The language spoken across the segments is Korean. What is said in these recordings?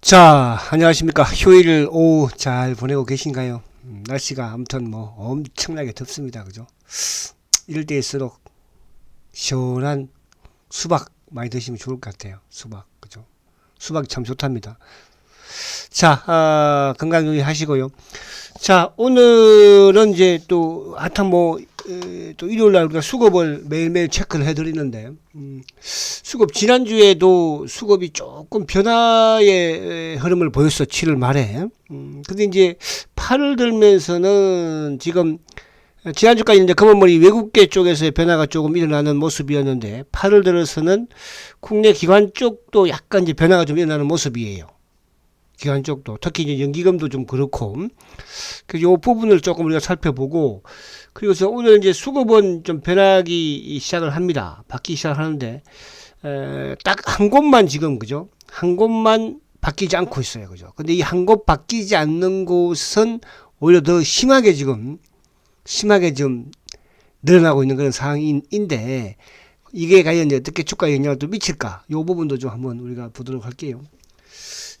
자, 안녕하십니까. 휴일 오후 잘 보내고 계신가요? 음, 날씨가 아무튼 뭐 엄청나게 덥습니다. 그죠? 이럴 때일수록 시원한 수박 많이 드시면 좋을 것 같아요. 수박. 그죠? 수박이 참 좋답니다. 자, 아, 건강 유의하시고요. 자, 오늘은 이제 또, 하여튼 뭐, 에, 또 일요일 날 우리가 수급을 매일매일 체크를 해드리는데, 음, 수급, 지난주에도 수급이 조금 변화의 흐름을 보였어, 7월 말에. 음, 근데 이제 8월 들면서는 지금, 지난주까지 이제 금원머리 외국계 쪽에서의 변화가 조금 일어나는 모습이었는데, 8월 들어서는 국내 기관 쪽도 약간 이제 변화가 좀 일어나는 모습이에요. 기관 쪽도 특히 이제 연기금도 좀 그렇고 그 요 부분을 조금 우리가 살펴보고 그리고서 오늘 이제 수급은 좀 변하기 시작을 합니다. 바뀌기 시작하는데 딱 한 곳만 지금 그죠? 한 곳만 바뀌지 않고 있어요. 그죠? 근데 이 한 곳 바뀌지 않는 곳은 오히려 더 심하게 지금 심하게 좀 늘어나고 있는 그런 상황인데 이게 과연 어떻게 주가에 영향을 또 미칠까? 요 부분도 좀 한번 우리가 보도록 할게요.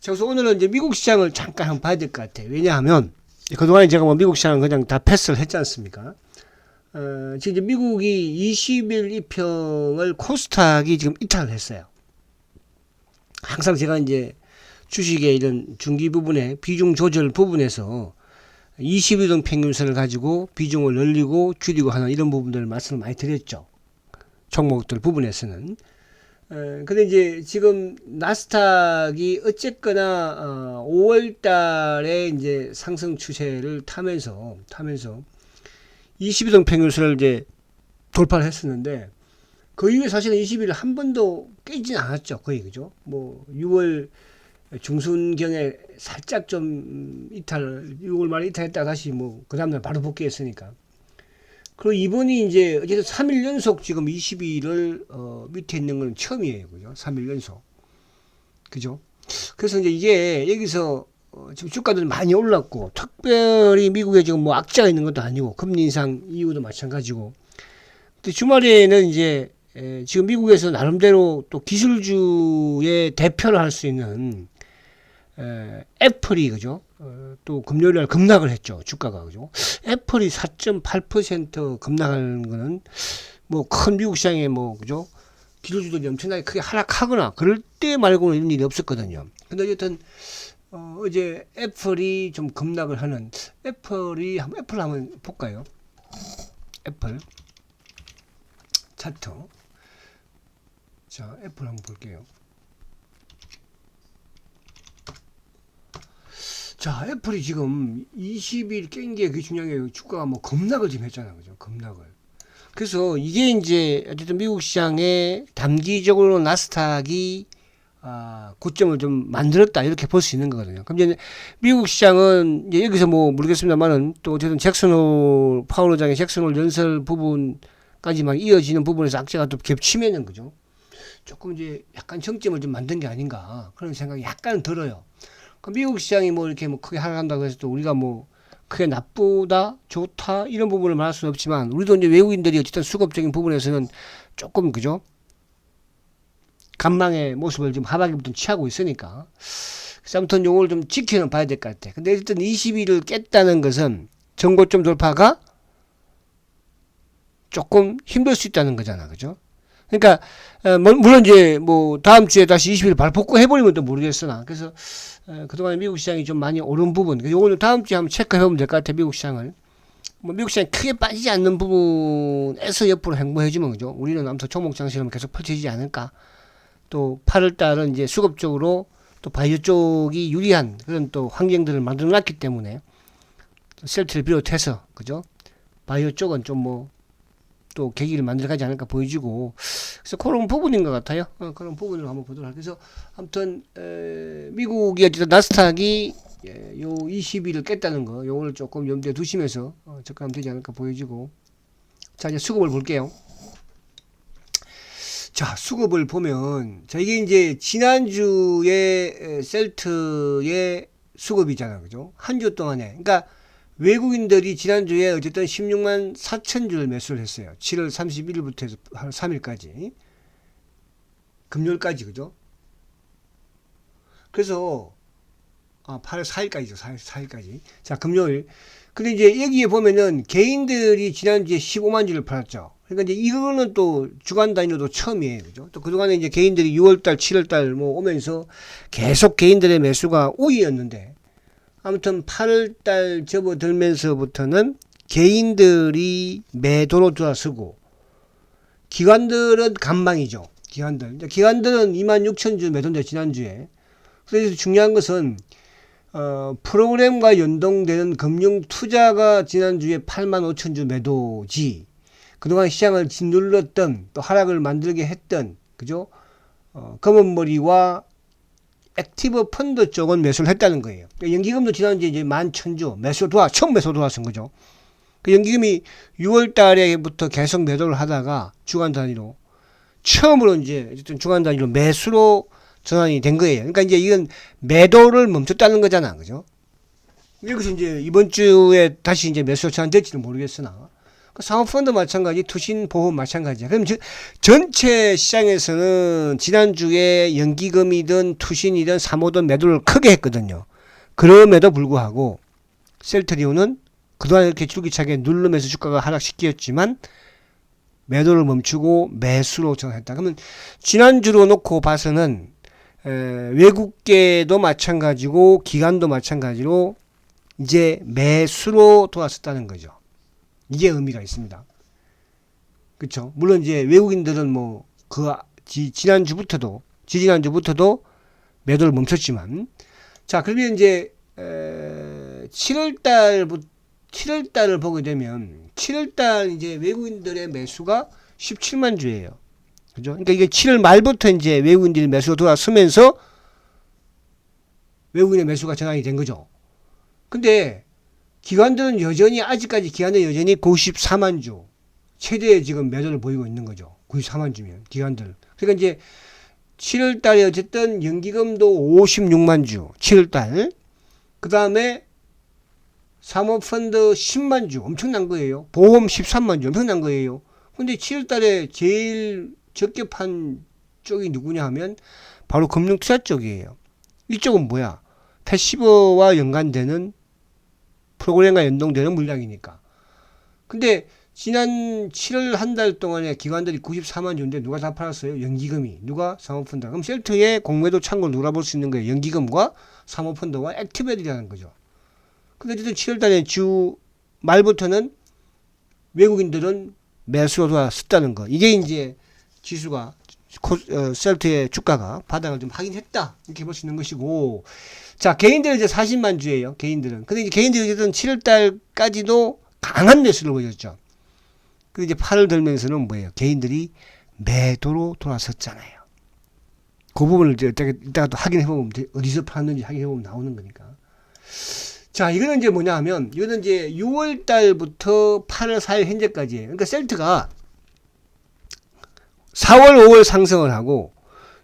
자, 그래서 오늘은 이제 미국 시장을 잠깐 한번 봐야 될 것 같아요. 왜냐하면 그동안에 제가 뭐 미국 시장은 그냥 다 패스를 했지 않습니까? 어, 지금 이제 미국이 20일 이평을 코스닥이 지금 이탈을 했어요. 항상 제가 이제 주식의 이런 중기 부분에 비중 조절 부분에서 20일동 평균선을 가지고 비중을 늘리고 줄이고 하는 이런 부분들을 말씀을 많이 드렸죠. 종목들 부분에서는. 에, 근데 이제 지금 나스닥이 어쨌거나 어, 5월 달에 이제 상승 추세를 타면서 타면서 22등 평균선을 이제 돌파를 했었는데 그 이후에 사실은 20일 한 번도 깨지진 않았죠. 거의 그죠? 뭐 6월 중순경에 살짝 좀 이탈 6월 말에 이탈했다 다시 뭐 그 다음날 바로 복귀했으니까 그리고 이번이 이제 어쨌든 3일 연속 지금 22일을 어, 밑에 있는 건 처음이에요. 그죠? 3일 연속. 그죠? 그래서 이제 이게 여기서 어, 지금 주가도 많이 올랐고 특별히 미국에 지금 뭐 악재가 있는 것도 아니고 금리 인상 이유도 마찬가지고 근데 주말에는 이제 에, 지금 미국에서 나름대로 또 기술주의 대표를 할 수 있는 에, 애플이 그죠? 어, 또 금요일 날 급락을 했죠. 주가가 그죠? 애플이 4.8% 급락하는 거는 뭐 큰 미국 시장에 뭐 그죠? 기술주들이 엄청나게 크게 하락하거나 그럴 때 말고는 이런 일이 없었거든요. 근데 어쨌든 어, 어제 애플이 좀 급락을 하는 애플이 한번 애플 한번 볼까요? 애플 차트 자 애플 한번 볼게요. 자, 애플이 지금 20일 깬 게 그게 중요한 게 주가가 뭐 급락을 지금 했잖아요. 그죠? 급락을. 그래서 이게 이제 어쨌든 미국 시장에 단기적으로 나스닥이 아, 고점을 좀 만들었다 이렇게 볼 수 있는 거거든요. 그럼 이제 미국 시장은 이제 여기서 뭐 모르겠습니다만은 또 어쨌든 잭슨홀 파월 의장의 잭슨홀 연설 부분까지만 이어지는 부분에서 악재가 또 겹치면은 그죠? 조금 이제 약간 정점을 좀 만든 게 아닌가 그런 생각이 약간 들어요. 그 미국 시장이 뭐 이렇게 뭐 크게 하락한다고 해서 또 우리가 뭐 크게 나쁘다, 좋다 이런 부분을 말할 수는 없지만 우리도 이제 외국인들이 어쨌든 수급적인 부분에서는 조금 그죠? 간망의 모습을 좀 하반기부터 취하고 있으니까 그래서 아무튼 요걸 좀 지켜는 봐야 될 것 같아. 근데 일단 20일을 깼다는 것은 전고점 돌파가 조금 힘들 수 있다는 거잖아, 그죠? 그러니까 어, 뭐, 물론 이제 뭐 다음 주에 다시 20일 발폭구 해버리면 또 모르겠으나 그래서 어, 그동안 미국 시장이 좀 많이 오른 부분 요거는 다음 주에 한번 체크해보면 될 것 같아요 미국 시장을. 뭐 미국 시장이 크게 빠지지 않는 부분에서 옆으로 행보해주면 그죠? 우리는 아무튼 종목 장실은 계속 펼쳐지지 않을까. 또 8월 달은 이제 수급 적으로 또 바이오 쪽이 유리한 그런 또 환경들을 만들어 놨기 때문에 셀트를 비롯해서 그죠? 바이오 쪽은 좀뭐 또 계기를 만들어 가지 않을까 보여지고 그래서 그런 부분인 것 같아요. 어, 그런 부분을 한번 보도록. 그래서 아무튼 에, 미국이 어쨌든 나스닥이 예, 요 20일을 깼다는 거 요거를 조금 염두에 두시면서 어, 접근하면 되지 않을까 보여지고 자 이제 수급을 볼게요. 자 수급을 보면 자 이게 이제 지난주에 셀트의 수급이잖아 그죠 한 주 동안에 그러니까 외국인들이 지난주에 어쨌든 16만 4천 줄 매수를 했어요. 7월 31일부터 해서 3일까지. 금요일까지, 그죠? 그래서 아, 8월 4일까지죠. 4일, 4일까지. 자, 금요일. 근데 이제 여기에 보면은 개인들이 지난주에 15만 주를 팔았죠. 그러니까 이제 이거는 또 주간 단위로도 처음이에요. 그죠? 또 그동안에 이제 개인들이 6월달, 7월달 뭐 오면서 계속 개인들의 매수가 우위였는데 아무튼 8월달 접어들면서부터는 개인들이 매도로 들어서고 기관들은 간방이죠. 기관들. 기관들은 2만 6천 주 매도인데 지난주에. 그래서 중요한 것은 어, 프로그램과 연동되는 금융 투자가 지난주에 8만 5천 주 매도지. 그동안 시장을 짓눌렀던 또 하락을 만들게 했던 그죠? 어, 검은 머리와 액티브 펀드 쪽은 매수를 했다는 거예요. 그러니까 연기금도 지난주에 이제 11,000주 매수 도와 처음 매수 도와선 거죠. 그 연기금이 6월 달에부터 계속 매도를 하다가 주간 단위로 처음으로 이제 주간 단위로 매수로 전환이 된 거예요. 그러니까 이제 이건 매도를 멈췄다는 거잖아. 그죠? 여기서 이제 이번 주에 다시 이제 매수 전환될지는 모르겠으나 그 상업펀드 마찬가지, 투신 보험 마찬가지야. 그럼 저, 전체 시장에서는 지난주에 연기금이든 투신이든 사모든 매도를 크게 했거든요. 그럼에도 불구하고 셀트리온은 그동안 이렇게 줄기차게 누르면서 주가가 하락시켰지만 매도를 멈추고 매수로 전환했다. 그러면 지난주로 놓고 봐서는 에, 외국계도 마찬가지고 기관도 마찬가지로 이제 매수로 돌아섰다는 거죠. 이게 의미가 있습니다. 그렇죠. 물론 이제 외국인들은 뭐 그 지난주부터도 지지난주부터도 매도를 멈췄지만 자 그러면 이제 에, 7월 달부터 7월 달을 보게 되면 7월 달 이제 외국인들의 매수가 17만 주예요. 그죠? 그러니까 이게 7월 말부터 이제 외국인들이 매수가 돌아서면서 외국인의 매수가 전환이 된 거죠. 근데 기관들은 여전히 아직까지 기관은 여전히 94만 주 최대의 지금 매도를 보이고 있는 거죠. 94만 주면 기관들. 그러니까 이제 7월 달에 어쨌든 연기금도 56만 주 7월 달. 그다음에 사모펀드 10만 주 엄청난 거예요. 보험 13만 주 엄청난 거예요. 근데 7월 달에 제일 적게 판 쪽이 누구냐 하면 바로 금융투자 쪽이에요. 이쪽은 뭐야? 패시브와 연관되는 프로그램과 연동되는 물량이니까. 근데 지난 7월 한 달 동안에 기관들이 94만 주인데 누가 다 팔았어요? 연기금이. 누가? 사모펀드. 그럼 셀트의 공매도 창고를 누라볼 수 있는 거예요. 연기금과 사모펀드와 액티베이라는 거죠. 근데 어쨌든 7월 달에 주 말부터는 외국인들은 매수로 돌아섰다는 거. 이게 이제 지수가 셀트의 주가가 바닥을 좀 확인했다. 이렇게 볼 수 있는 것이고. 자, 개인들은 이제 40만 주예요. 개인들은. 근데 이제 개인들이 어쨌든 7월 달까지도 강한 매수를 보였죠. 그 이제 8월 들면서는 뭐예요? 개인들이 매도로 돌아섰잖아요. 그 부분을 이제 이따가, 이따가 또 확인해보면 어디서 팔았는지 확인해보면 나오는 거니까. 자, 이거는 이제 뭐냐 하면, 이거는 이제 6월 달부터 8월 4일 현재까지예요. 그러니까 셀트가 4월, 5월 상승을 하고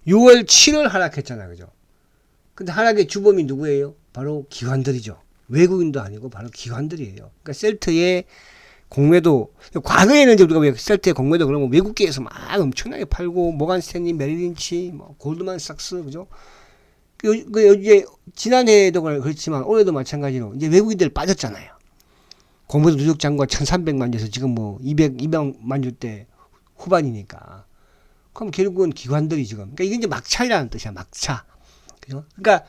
6월, 7월 하락했잖아요. 그죠? 근데 하락의 주범이 누구예요? 바로 기관들이죠. 외국인도 아니고 바로 기관들이에요. 그러니까 셀트의 공매도 과거에는 이제 우리가 왜 셀트의 공매도 그러면 외국계에서 막 엄청나게 팔고 모간 스탠리, 메리린치, 뭐 골드만삭스 그죠? 그, 그 이제 지난해에도 그렇지만 올해도 마찬가지로 이제 외국인들 빠졌잖아요. 공매도 누적 잔고가 1,300만 주에서 지금 뭐 200, 200만 주대 후반이니까. 그럼 결국은 기관들이 지금 그러니까 이게 이제 막차이라는 뜻이야 막차. 그죠? 그러니까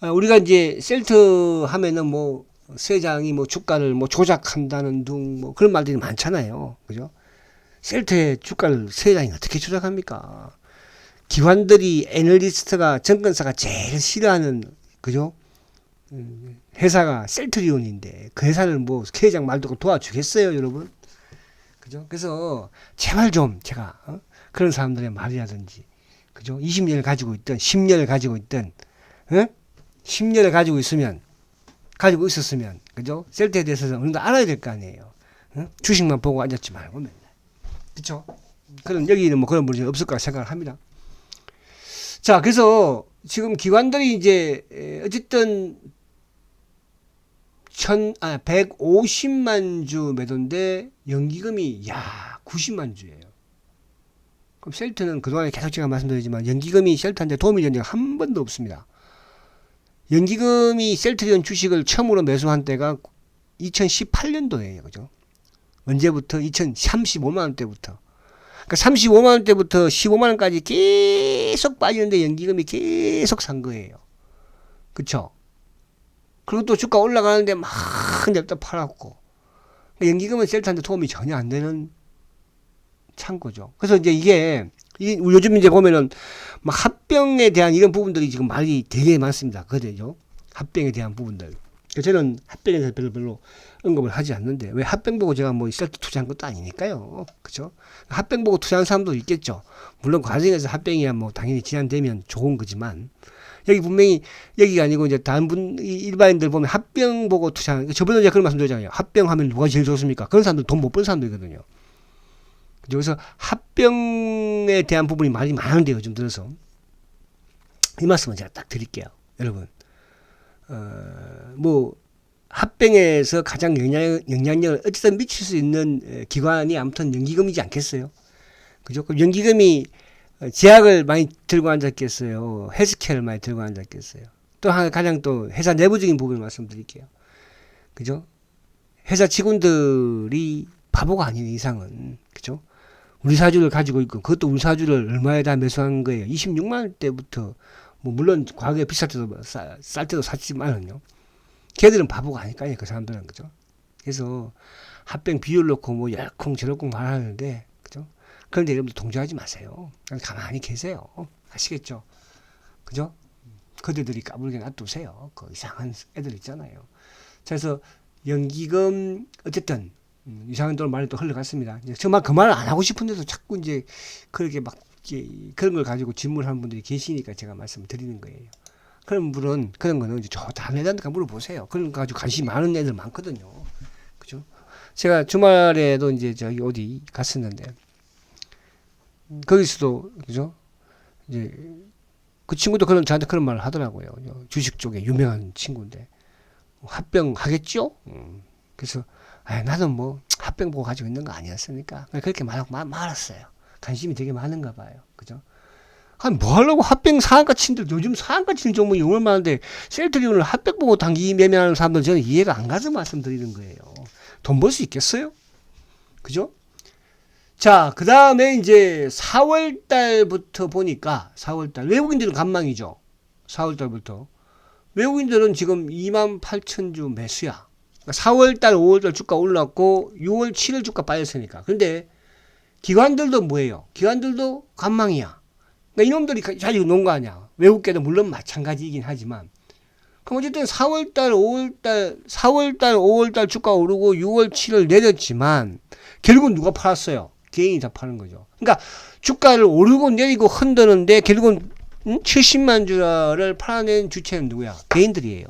어, 우리가 이제 셀트 하면은 뭐 세장이 뭐 주가를 뭐 조작한다는 둥 뭐 그런 말들이 많잖아요. 그죠? 셀트의 주가를 세장이 어떻게 조작합니까? 기관들이 애널리스트가 정권사가 제일 싫어하는 그죠? 음, 회사가 셀트리온인데 그 회사를 뭐 회장 말 듣고 도와주겠어요, 여러분? 그죠? 그래서 제발 좀 제가 어? 그런 사람들의 말이라든지 그죠? 20년을 가지고 있든 10년을 가지고 있든 어? 10년을 가지고 있으면 가지고 있었으면 그죠? 셀트에 대해서 어느 정도 알아야 될 거 아니에요. 어? 주식만 보고 앉았지 말고 맨날. 그쵸? 그런 여기는 뭐 그런 문제 없을 거라 생각을 합니다. 자, 그래서 지금 기관들이 이제 어쨌든 천, 아, 150만 주 매도인데 연기금이 야 90만 주예요. 그럼 셀트는 그동안에 계속 제가 말씀드리지만 연기금이 셀트한테 도움이 된 적이 한 번도 없습니다. 연기금이 셀트리온 주식을 처음으로 매수한 때가 2018년도예요. 그죠? 언제부터? 2035만 원대부터. 그러니까 35만 원대부터 15만 원까지 계속 빠지는데 연기금이 계속 산 거예요. 그쵸? 그리고 또 주가 올라가는데 막 냅다 팔았고. 연기금은 셀트한테 도움이 전혀 안 되는 창고죠. 그래서 이제 이게 이 요즘 이제 보면은 막 합병에 대한 이런 부분들이 지금 말이 되게 많습니다. 그죠? 합병에 대한 부분들. 저는 합병에 대해서 별로 별로 언급을 하지 않는데 왜 합병 보고 제가 뭐 셀트 투자한 것도 아니니까요. 그죠? 합병 보고 투자한 사람도 있겠죠. 물론 과정에서 합병이야 뭐 당연히 지연되면 좋은 거지만 여기 분명히 여기가 아니고 이제 다른 분 일반인들 보면 합병 보고 투자하는 저번에 제가 그런 말씀 드렸잖아요. 합병하면 누가 제일 좋습니까? 그런 사람들 돈 못 번 사람들이거든요. 그래서 합병에 대한 부분이 많이 많은데 요즘 들어서 이 말씀은 제가 딱 드릴게요, 여러분. 어, 뭐 합병에서 가장 영향, 영향력을 어쨌든 미칠 수 있는 기관이 아무튼 연기금이지 않겠어요? 그죠? 그럼 연기금이 제약을 많이 들고 앉았겠어요. 헬스케어를 많이 들고 앉았겠어요. 또 하나 가장 또 회사 내부적인 부분을 말씀드릴게요. 그죠? 회사 직원들이 바보가 아닌 이상은 그죠? 우리 사주를 가지고 있고 그것도 우리 사주를 얼마에 다 매수한 거예요. 26만 원대부터 뭐 물론 과거에 비쌀 때도 싸, 쌀 때도 샀지만은요. 걔들은 바보가 아닐까요? 그 사람들은 그죠? 그래서 합병 비율 놓고 뭐 열콩 저럴콩 말하는데 그런데 여러분들 동조하지 마세요. 그냥 가만히 계세요. 아시겠죠? 그죠? 그들들이 까불게 놔두세요. 그 이상한 애들 있잖아요. 그래서 연기금 어쨌든 음, 이상한 돈을 많이 또 흘러갔습니다. 정말 그 말을 안 하고 싶은데도 자꾸 이제 그렇게 막 그런 걸 가지고 질문하는 분들이 계시니까 제가 말씀을 드리는 거예요. 그런 분은 그런 거는 이제 저 다른 애들한테 물어보세요. 그런 거 가지고 관심 많은 애들 많거든요. 그죠? 제가 주말에도 이제 저기 어디 갔었는데 거기서도 그죠? 이제 그 친구도 그런 저한테 그런 말을 하더라고요. 주식 쪽에 유명한 친구인데 합병 하겠죠? 음. 그래서 아, 나도 뭐 합병 보고 가지고 있는 거 아니었으니까 그렇게 말하고 말, 말았어요. 관심이 되게 많은가 봐요. 그죠? 아니, 뭐 하려고 합병 상한가 친들, 요즘 상한가 치는 종목이 얼마나 많은데, 셀트리온을 합병 보고 단기 매매하는 사람들 저는 이해가 안 가서 말씀드리는 거예요. 돈 벌 수 있겠어요? 그죠? 자, 그 다음에 이제 4월 달부터 보니까, 4월 달, 외국인들은 간망이죠. 4월 달부터. 외국인들은 지금 2만 8천 주 매수야. 4월 달, 5월 달 주가 올랐고, 6월, 7월 주가 빠졌으니까. 근데, 기관들도 뭐예요? 기관들도 관망이야. 그러니까 이놈들이 가지고 논거 아니야. 외국계도 물론 마찬가지이긴 하지만. 그럼 어쨌든 4월달, 5월달, 4월달, 5월달 주가 오르고 6월, 7월 내렸지만 결국은 누가 팔았어요? 개인이 다 파는 거죠. 그러니까 주가를 오르고 내리고 흔드는데 결국은 70만 주를 팔아낸 주체는 누구야? 개인들이에요.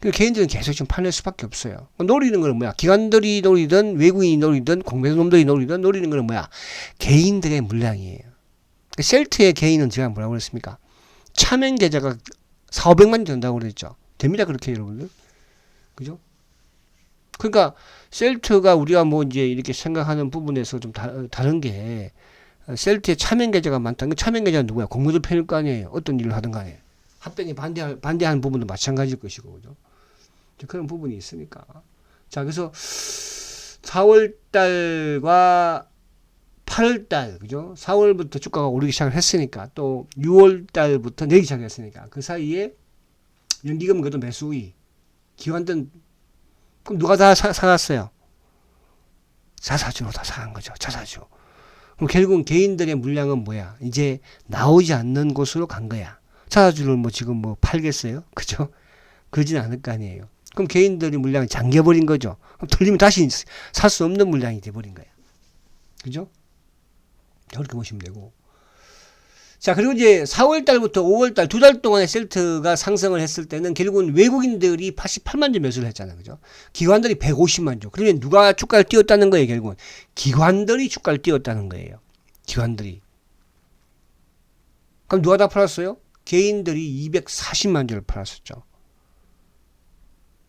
그 개인들은 계속 지금 팔릴 수밖에 없어요. 노리는 거는 뭐야? 기관들이 노리든 외국인이 노리든 공매도놈들이 노리든 노리는 거는 뭐야? 개인들의 물량이에요. 그 셀트의 개인은 제가 뭐라고 그랬습니까? 차명 계좌가 4, 500만 된다고 그랬죠. 됩니다. 그렇게 여러분들. 그죠? 그러니까 셀트가 우리가 뭐 이제 이렇게 생각하는 부분에서 좀 다, 다른 게 셀트의 차명 계좌가 많다는 게 차명 계좌는 누구야? 공무원 편일 거 아니에요. 어떤 일을 하든 간에. 합병에 반대, 반대하는 부분도 마찬가지일 것이고, 그죠? 그런 부분이 있으니까. 자, 그래서 4월 달과 8월 달, 그죠? 4월부터 주가가 오르기 시작을 했으니까, 또 6월 달부터 내기 시작했으니까, 그 사이에 연기금 그래도 매수의, 기관들, 그럼 누가 다 사, 사갔어요? 자사주로 다 사간 거죠. 자사주. 그럼 결국은 개인들의 물량은 뭐야? 이제 나오지 않는 곳으로 간 거야. 자사주를 뭐 지금 뭐 팔겠어요? 그죠? 그러진 않을 거 아니에요. 그럼 개인들이 물량을 잠겨버린 거죠. 틀리면 다시 살 수 없는 물량이 돼버린 거야. 그죠? 그렇게 보시면 되고. 자, 그리고 이제 4월 달부터 5월 달 두 달 동안에 셀트가 상승을 했을 때는 결국은 외국인들이 88만 주 매수를 했잖아요. 그죠? 기관들이 150만 주. 그러면 누가 주가를 띄웠다는 거예요, 결국은. 기관들이 주가를 띄웠다는 거예요. 기관들이. 그럼 누가 다 팔았어요? 개인들이 240만 주를 팔았었죠.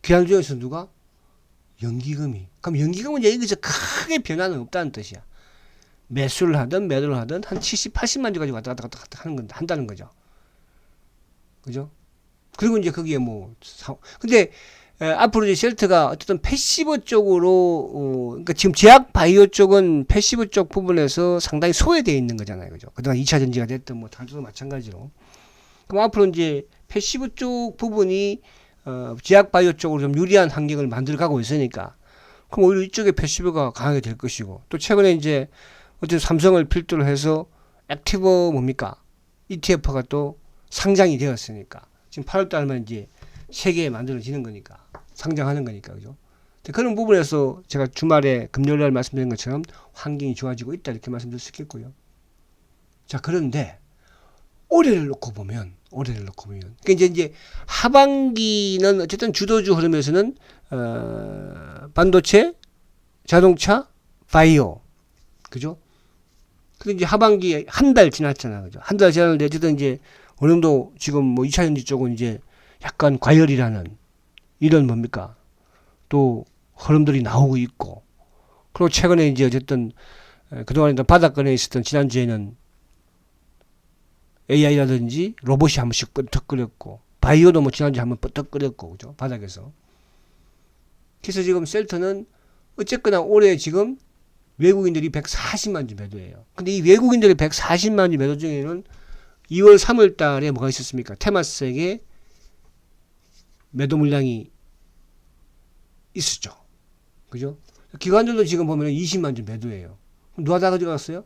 기관 중에서 누가? 연기금이. 그럼 연기금은 여기서 크게 변화는 없다는 뜻이야. 매수를 하든 매도를 하든 한 70, 80만 주 가지고 왔다 갔다 갔다 하는 건 한다는 거죠. 그죠? 그리고 이제 거기에 뭐 사, 근데 에, 앞으로 이제 셀트가 어쨌든 패시브 쪽으로 어, 그러니까 지금 제약 바이오 쪽은 패시브 쪽 부분에서 상당히 소외되어 있는 거잖아요, 그죠? 그동안 2차 전지가 됐든 뭐 단수도 마찬가지로. 그럼 앞으로 이제 패시브 쪽 부분이 어, 제약 바이오 쪽으로 좀 유리한 환경을 만들어 가고 있으니까 그럼 오히려 이쪽에 패시브가 강하게 될 것이고 또 최근에 이제 어쨌든 삼성을 필두로 해서 액티브 뭡니까 ETF가 또 상장이 되었으니까 지금 8월 달만 이제 세계에 만들어지는 거니까 상장하는 거니까 그죠? 그런 부분에서 제가 주말에 금요일 날 말씀드린 것처럼 환경이 좋아지고 있다 이렇게 말씀드릴 수 있겠고요. 자 그런데 올해를 놓고 보면 올해를 놓고 보면 그러니까 이제 이제 하반기는 어쨌든 주도주 흐름에서는 어, 반도체, 자동차, 바이오 그죠? 근데 이제 하반기 한달 지났잖아 그죠? 한 달 지났는데 어쨌든 이제 어느 정도 지금 뭐 2차 전지 쪽은 이제 약간 과열이라는 이런 뭡니까? 또 흐름들이 나오고 있고. 그리고 최근에 이제 어쨌든 에, 그동안에 바닥권에 있었던 지난주에는 AI라든지 로봇이 한 번씩 뻗덕거렸고 바이오도 뭐 지난주에 한번 뻗덕거렸고 그죠? 바닥에서. 그래서 지금 셀터는 어쨌거나 올해 지금 외국인들이 140만 주 매도예요. 근데 이 외국인들의 140만 주 매도 중에는 2월 3월 달에 뭐가 있었습니까? 테마스에게 매도 물량이 있었죠. 그죠? 기관들도 지금 보면 20만 주 매도예요. 누가 다 가져갔어요?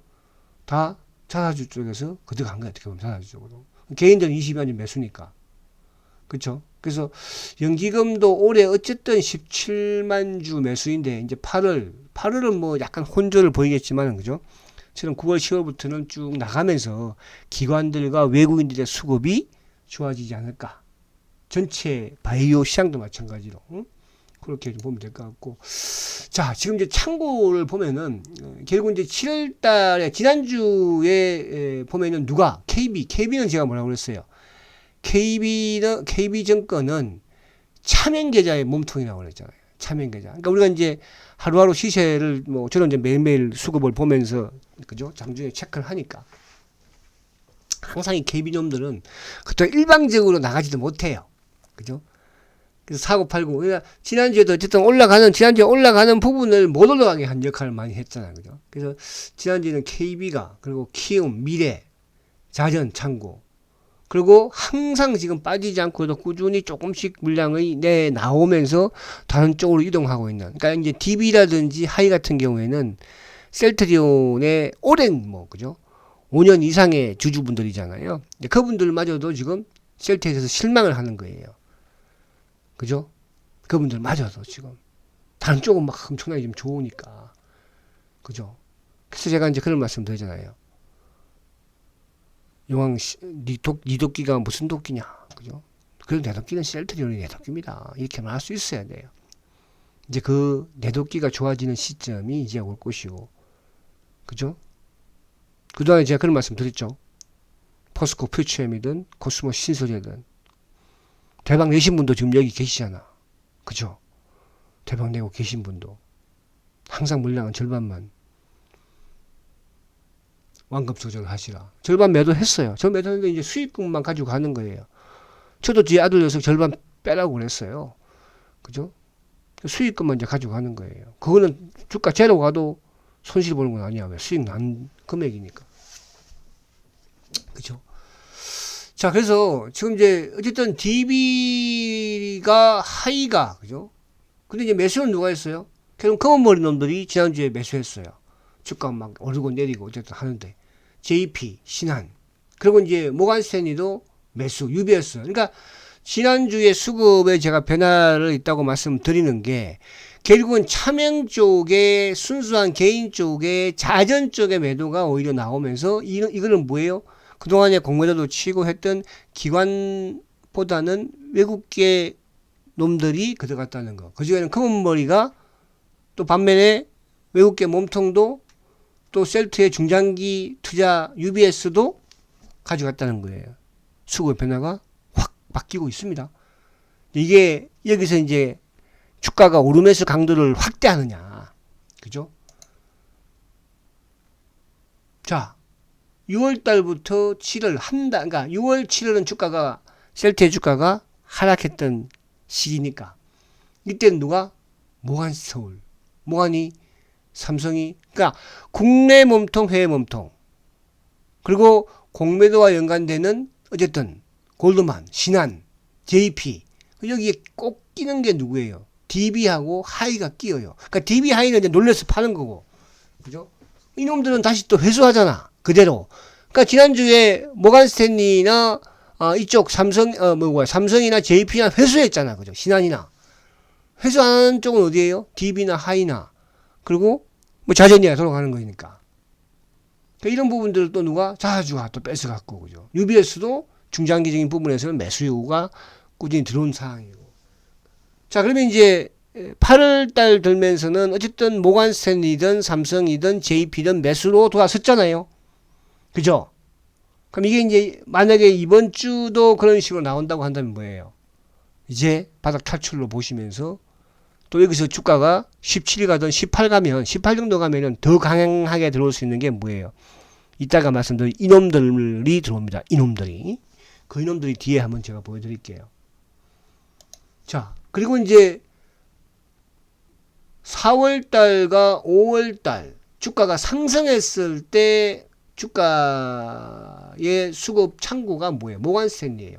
다 자사주 쪽에서 가져간 거예요. 어떻게 보면 자사주 쪽으로. 개인들은 20만 주 매수니까. 그렇죠? 그래서 연기금도 올해 어쨌든 17만 주 매수인데 이제 8월 8월은 뭐 약간 혼조를 보이겠지만 그죠? 지금 9월 10월부터는 쭉 나가면서 기관들과 외국인들의 수급이 좋아지지 않을까. 전체 바이오 시장도 마찬가지로 응? 그렇게 좀 보면 될 것 같고 자 지금 이제 창고를 보면은 어, 결국 이제 7월 달에 지난주에 에, 보면은 누가 KB KB는 제가 뭐라고 그랬어요 KB는 KB증권은 차명 계좌의 몸통이라고 그랬잖아요. 차명 계좌. 그러니까 우리가 이제 하루하루 시세를 뭐 저는 이제 매일매일 수급을 보면서 그죠? 장중에 체크를 하니까 항상 이 KB놈들은 그때 일방적으로 나가지도 못해요. 그죠? 그래서 사고 팔고 그러니까 지난주에도 어쨌든 올라가는 지난주에 올라가는 부분을 못 올라가게 한 역할을 많이 했잖아요. 그죠? 그래서 지난주에는 KB가 그리고 키움, 미래, 자전, 창고 그리고 항상 지금 빠지지 않고도 꾸준히 조금씩 물량이 내 나오면서 다른 쪽으로 이동하고 있는. 그러니까 이제 DB라든지 하이 같은 경우에는 셀트리온의 오랜 뭐 그죠? 5년 이상의 주주분들이잖아요. 그분들마저도 지금 셀트에서 실망을 하는 거예요. 그죠? 그분들마저도 지금 다른 쪽은 막 엄청나게 좀 좋으니까. 그죠? 그래서 제가 이제 그런 말씀 드리잖아요. 씨, 니 도끼가 무슨 도끼냐, 그죠? 그 내도끼는 셀트리온이 내도끼입니다. 이렇게 말할 수 있어야 돼요. 이제 그 내도끼가 좋아지는 시점이 이제 올 것이고, 그죠? 그동안에 제가 그런 말씀 드렸죠. 포스코 퓨처엠이든 코스모 신소재든 대박 내신 분도 지금 여기 계시잖아. 그죠? 대박 내고 계신 분도 항상 물량은 절반만 완급 조절을 하시라. 절반 매도했어요. 저 매도했는데 이제 수익금만 가지고 가는 거예요. 저도 제 아들 녀석 절반 빼라고 그랬어요. 그죠? 수익금만 이제 가지고 가는 거예요. 그거는 주가 제로 가도 손실 보는 건 아니야. 왜? 수익 난 금액이니까. 그죠? 자, 그래서 지금 이제 어쨌든 DB가 하이가, 그죠? 근데 이제 매수는 누가 했어요? 결국 검은 머리 놈들이 지난주에 매수했어요. 주가 막 오르고 내리고 어쨌든 하는데. JP, 신한. 그리고 이제 모간스탠리도 매수, UBS. 그러니까 지난주에 수급에 제가 변화를 있다고 말씀드리는 게 결국은 차명 쪽에 순수한 개인 쪽에 자전 쪽의 매도가 오히려 나오면서 이, 이거는 뭐예요? 그동안에 공매도도 치고 했던 기관보다는 외국계 놈들이 들어갔다는 거. 그 중에는 검은 머리가 또 반면에 외국계 몸통도 또 셀트의 중장기 투자 UBS도 가져갔다는 거예요. 수급의 변화가 확 바뀌고 있습니다. 이게 여기서 이제 주가가 오르면서 강도를 확대하느냐. 그죠? 자, 6월 달부터 7월 한 달, 그러니까 6월 7월은 주가가 셀트의 주가가 하락했던 시기니까 이때는 누가 모간 서울 모간이 삼성이 그러니까 국내 몸통 해외 몸통 그리고 공매도와 연관되는 어쨌든 골드만 신한 JP 여기에 꼭 끼는 게 누구예요? DB하고 하이가 끼어요. 그러니까 DB 하이는 이제 놀래서 파는 거고 그죠? 이놈들은 다시 또 회수하잖아. 그대로. 그러니까 지난주에 모간 스탠리나 어, 이쪽 삼성 어 뭐야 삼성이나 JP나 회수했잖아. 그죠? 신한이나 회수하는 쪽은 어디예요? DB나 하이나 그리고 뭐 자전이야 돌아가는 거니까. 그러니까 이런 부분들을 또 누가 자주가 또 뺏어갖고 그죠? UBS도 중장기적인 부분에서는 매수 요구가 꾸준히 들어온 상황이고. 자 그러면 이제 8월 달 들면서는 어쨌든 모간 스탠리든 삼성이든 JP든 매수로 돌아섰잖아요. 그죠? 그럼 이게 이제 만약에 이번 주도 그런 식으로 나온다고 한다면 뭐예요? 이제 바닥 탈출로 보시면서 또 여기서 주가가 17 가든 18 가면 18 정도 가면은 더 강하게 들어올 수 있는 게 뭐예요? 이따가 말씀드린 이놈들이 들어옵니다. 이놈들이. 그 이놈들이 뒤에 한번 제가 보여드릴게요. 자, 그리고 이제 4월 달과 5월 달 주가가 상승했을 때 주가의 수급 창구가 뭐예요? 모간 스탠리예요.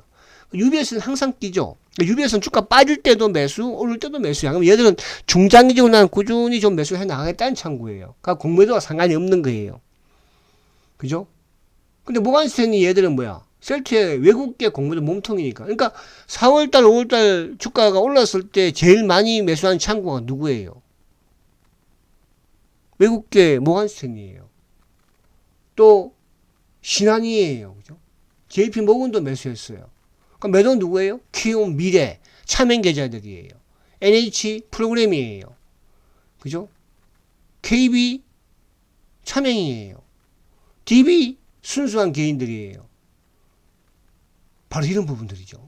UBS는 항상 뛰죠. UBS는 주가 빠질 때도 매수, 오를 때도 매수야. 그럼 얘들은 중장기적으로 난 꾸준히 좀 매수해 나가겠다는 창구예요. 그러니까 공매도와 상관이 없는 거예요. 그죠? 근데 모간 스탠리 얘들은 뭐야? 셀트의 외국계 공매도 몸통이니까. 그러니까 4월달, 5월달 주가가 올랐을 때 제일 많이 매수한 창구가 누구예요? 외국계 모간 스탠리예요. 또 신한이에요. 그죠? JP 모건도 매수했어요. 그럼 매도 누구예요? 키움 미래 차명 계좌들이에요. NH 프로그램이에요. 그죠? KB 차명이에요. DB 순수한 개인들이에요. 바로 이런 부분들이죠.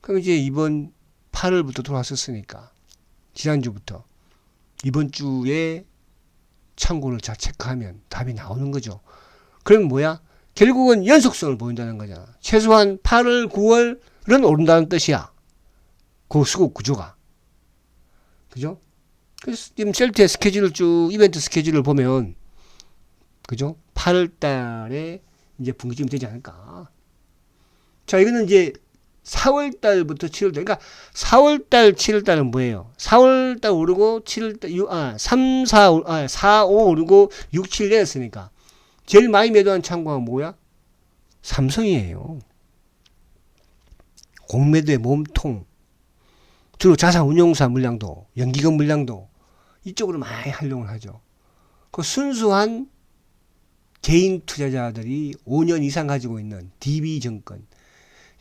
그럼 이제 이번 8월부터 돌아왔었으니까 지난주부터 이번 주에 창고를 자 체크하면 답이 나오는 거죠. 그럼 뭐야? 결국은 연속성을 보인다는 거잖아. 최소한 8월, 9월은 오른다는 뜻이야. 그 수급 구조가. 그죠? 그래서 지금 셀트의 스케줄을 쭉, 이벤트 스케줄을 보면, 그죠? 8월 달에 이제 분기점이 되지 않을까. 자, 이거는 이제 4월 달부터 7월 달. 그러니까 4월 달, 7월 달은 뭐예요? 4월 달 오르고 7월 달, 6, 아, 3, 4, 아, 4, 5 오르고 6, 7 내렸으니까. 제일 많이 매도한 창구가 뭐야? 삼성이에요. 공매도의 몸통. 주로 자산운용사 물량도, 연기금 물량도 이쪽으로 많이 활용을 하죠. 그 순수한 개인 투자자들이 5년 이상 가지고 있는 DB증권.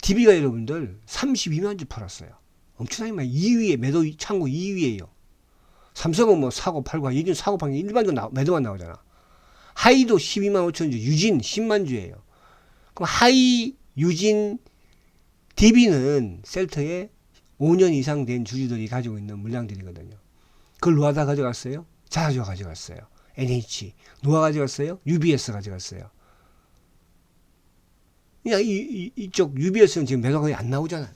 DB가 여러분들 32만 주 팔았어요. 엄청나게 많이 2위에 매도 창구 2위에요. 삼성은 뭐 사고 팔고 예전 사고 판게 일반적으로 나, 매도만 나오잖아. 하이도 12만 5천 주, 유진 10만 주예요. 그럼 하이, 유진, DB는 셀터에 5년 이상 된 주주들이 가지고 있는 물량들이거든요. 그걸 누가 다 가져갔어요? 자주가 가져갔어요. NH. 누가 가져갔어요? UBS 가져갔어요. 그냥 이, 이, 이 쪽 UBS는 지금 매도가 거의 안 나오잖아요.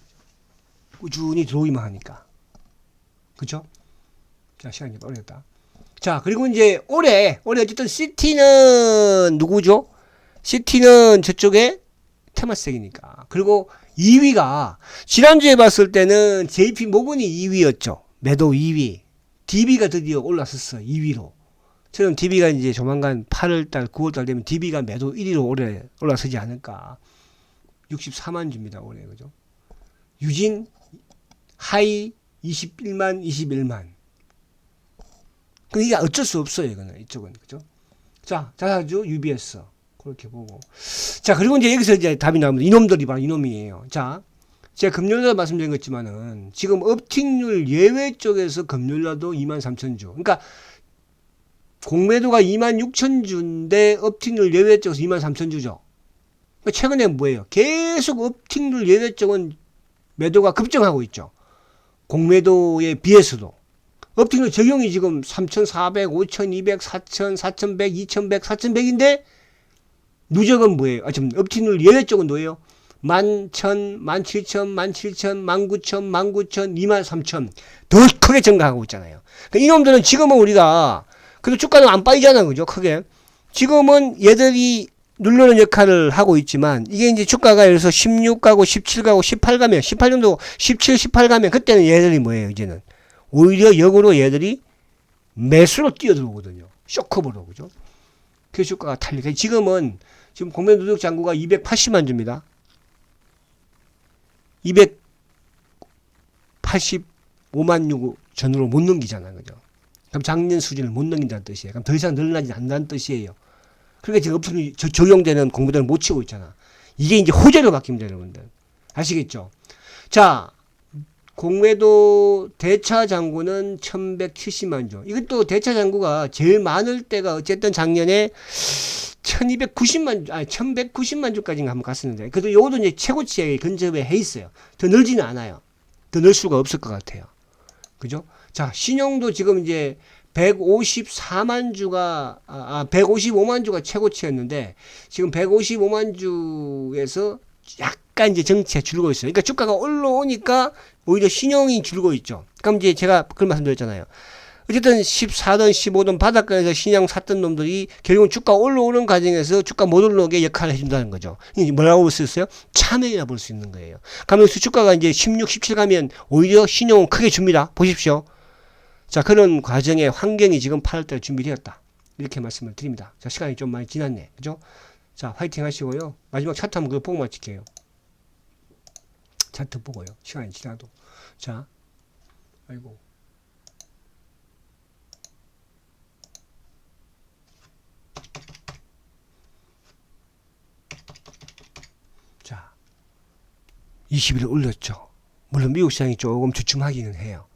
꾸준히 들어오기만 하니까. 그쵸? 자, 시간이 오래됐다. 자, 그리고 이제 올해, 올해 어쨌든 시티는 누구죠? 시티는 저쪽에 테마스이니까 그리고 2위가 지난주에 봤을 때는 JP 모건이 2위였죠. 매도 2위. DB가 드디어 올라섰어. 2위로. 저는 DB가 이제 조만간 8월달, 9월달 되면 DB가 매도 1위로 올해 올라서지 않을까. 64만 주입니다. 올해. 그죠? 유진, 하이 21만, 21만. 그 이게 어쩔 수 없어요. 이거는 이쪽은 그죠? 자, 자사주 UBS 그렇게 보고 자 그리고 이제 여기서 이제 답이 나옵니다. 이놈들이 바로 이놈이에요. 자, 제가 금요일날 말씀드린 것지만은 지금 업틱률 예외 쪽에서 금요일날도 2만 3천 주. 그러니까 공매도가 2만 6천 주인데 업틱률 예외 쪽에서 2만 3천 주죠. 그러니까 최근에 뭐예요? 계속 업틱률 예외 쪽은 매도가 급증하고 있죠. 공매도에 비해서도. 업팅률 적용이 지금 3,400, 5,200, 4,000, 4,100, 2,100, 4,100인데 누적은 뭐예요? 아, 지금 업팅률 예외 쪽은 뭐예요? 11,000, 17,000, 17,000, 19,000, 19,000, 23,000더 크게 증가하고 있잖아요. 그러니까 이놈들은 지금은 우리가 그래도 주가는 안 빠지잖아, 그죠? 크게. 지금은 얘들이 누르는 역할을 하고 있지만 이게 이제 주가가 예를 들어서 16 가고 17 가고 18 가면 18 정도 17, 18 가면 그때는 얘들이 뭐예요, 이제는. 오히려 역으로 얘들이 매수로 뛰어들어오거든요. 쇼크으로 그죠? 그 주가가 탈리게 지금은 지금 공매 누적 잔고가 280만 주입니다. 285만 유 전으로 못 넘기잖아, 그죠? 그럼 작년 수준을 못 넘긴다는 뜻이에요. 그럼 더 이상 늘어나지 않는다는 뜻이에요. 그러니까 지금 업종이 저- 적용되는 공부들을 못 치고 있잖아. 이게 이제 호재로 바뀝니다, 여러분들. 아시겠죠? 자, 공매도 대차 잔고는 1170만 주. 이것도 대차 잔고가 제일 많을 때가 어쨌든 작년에 1290만 주, 아니 1190만 주까지인가 한번 갔었는데 그래도 요것도 이제 최고치에 근접에 해 있어요. 더 늘지는 않아요. 더 늘 수가 없을 것 같아요. 그죠? 자, 신용도 지금 이제 154만 주가 아, 아 155만 주가 최고치였는데 지금 155만 주에서 약간 이제 정치가 줄고 있어요. 그러니까 주가가 올라오니까 오히려 신용이 줄고 있죠. 그럼 이제 제가 그런 말씀 드렸잖아요. 어쨌든 14던 15던 바닷가에서 신용 샀던 놈들이 결국은 주가 올라오는 과정에서 주가 못 올라오게 역할을 해준다는 거죠. 뭐라고 볼 수 있어요? 참여이라 볼 수 있는 거예요. 가면서 주가가 이제 16, 17 가면 오히려 신용은 크게 줍니다. 보십시오. 자, 그런 과정의 환경이 지금 8월달 준비되었다. 이렇게 말씀을 드립니다. 자, 시간이 좀 많이 지났네. 그죠? 자, 화이팅 하시고요. 마지막 차트 한번 그거 보고 마칠게요. 차트 보고요. 시간이 지나도. 자, 아이고. 자, 20일 올렸죠. 물론 미국 시장이 조금 주춤하기는 해요.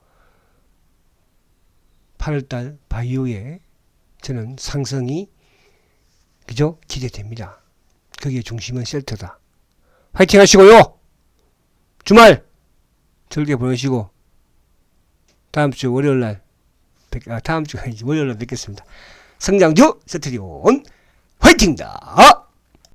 8월달 바이오에 저는 상승이 그죠? 기대됩니다. 거기에 중심은 셀터다. 화이팅 하시고요! 주말 즐겨 보내시고 다음 주 월요일 날 뵙, 아, 다음 주 월요일 날 뵙겠습니다. 성장주 세트리온 화이팅다!